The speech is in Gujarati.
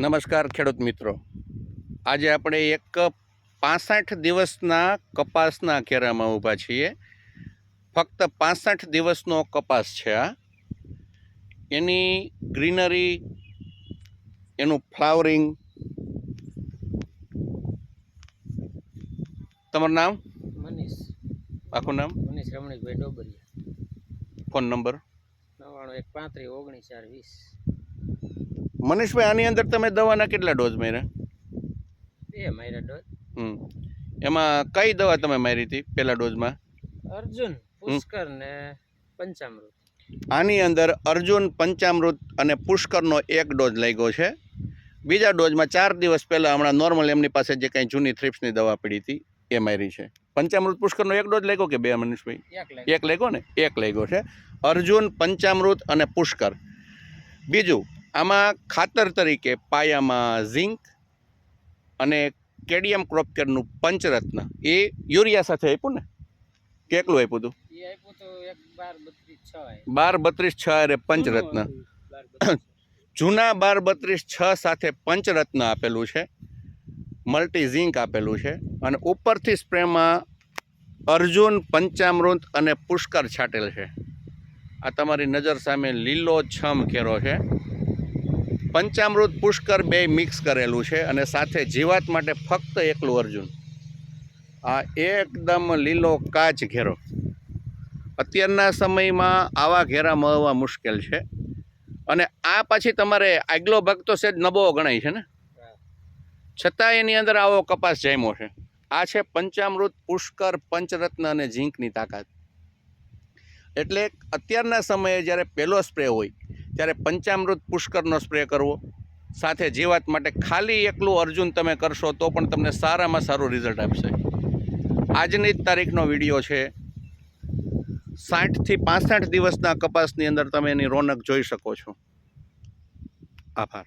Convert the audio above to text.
નમસ્કાર ખેડૂત મિત્રો. આજે આપણે એક પાસઠ દિવસના કપાસના ઘેરામાં ઊભા છીએ. ફક્ત પાસઠ દિવસનો કપાસ છે આ. એની ગ્રીનરી એનું ફ્લાવરિંગ. તમારું નામ? મનીષ. આખું નામ? મનીષ રમણીકભાઈ ડોબરિયા. Phone number? નવ્વાણું એક પાંત્રીસ ઓગણીસ ચાર વીસ. મનીષભાઈ આની અંદર તમે દવાના કેટલા ડોઝ માર્યા? બે માર્યા ડોઝ હમ. એમાં કઈ દવા તમે મારી હતી પહેલા ડોઝમાં અર્જુન પુષ્કર ને પંચામૃત. આની અંદર અર્જુન પંચામૃત અને પુષ્કરનો એક ડોઝ લાગ્યો છે. બીજા ડોઝમાં ચાર દિવસ પહેલાં હમણાં નોર્મલ એમની પાસે જે કંઈ જૂની થ્રિપ્સની દવા પડી હતી એ મારી છે. પંચામૃત પુષ્કરનો એક ડોઝ લાગ્યો કે બે મનીષભાઈ? એક લાગ્યો ને? એક લાગ્યો છે. અર્જુન પંચામૃત અને પુષ્કર. બીજું આમાં ખાતર તરીકે પાયામાં ઝિંક અને કેડિયમ ક્રોપકેરનું પંચરત્ન. એ યુરિયા સાથે આપ્યું ને? કેટલું આપ્યું હતું બાર બત્રીસ છ અરે પંચરત્ન. જૂનું બાર બત્રીસ. જૂના બાર બત્રીસ છ સાથે પંચરત્ન આપેલું છે. મલ્ટી ઝિંક આપેલું છે. અને ઉપરથી સ્પ્રેમાં અર્જુન પંચામૃત અને પુષ્કર છાંટેલ છે. આ તમારી નજર સામે લીલો છમ ઘેરો છે. પંચામૃત પુષ્કર બે મિક્સ કરેલું છે અને સાથે જીવાત માટે ફક્ત એકલું અર્જુન. આ એકદમ લીલો કાચ ઘેરો. અત્યારના સમયમાં આવા ઘેરા મળવા મુશ્કેલ છે. અને આ પછી તમારે આગલો ભાગ તો સેજ નબો ગણાય છે ને. છતાં એની અંદર આવો કપાસ જામ્યો છે. આ છે પંચામૃત પુષ્કર પંચરત્ન અને ઝીંકની તાકાત. એટલે અત્યારના સમયે જ્યારે પહેલો સ્પ્રે હોય ત્યારે પંચામૃત પુષ્કરનો સ્પ્રે કરવો. સાથે જીવાત માટે ખાલી એકલું અર્જુન તમે કરશો તો પણ તમને સારામાં સારું રિઝલ્ટ આપશે. આજની જ તારીખનો વીડિયો છે. સાઠથી પાસઠ દિવસના કપાસની અંદર તમે એની રોનક જોઈ શકો છો. આભાર.